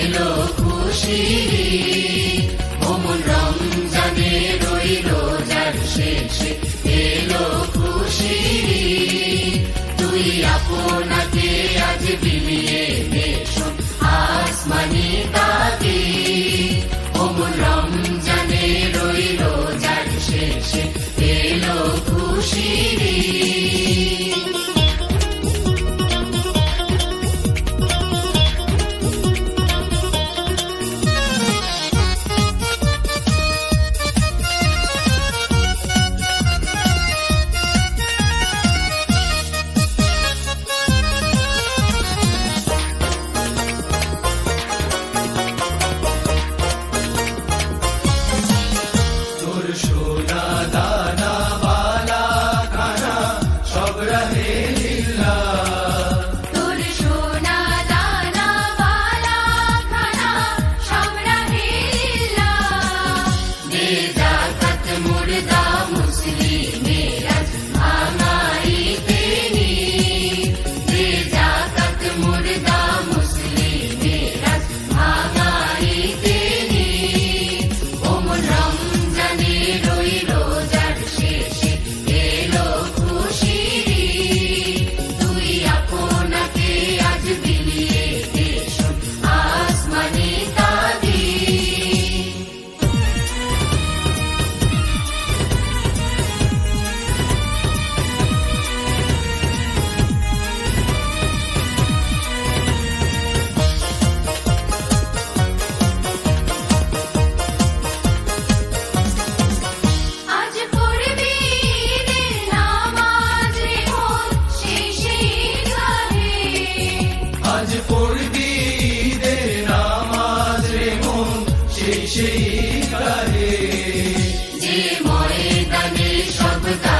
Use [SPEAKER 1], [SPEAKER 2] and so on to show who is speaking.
[SPEAKER 1] এলো খুশির
[SPEAKER 2] करे
[SPEAKER 1] जी मोई दनी शब्दा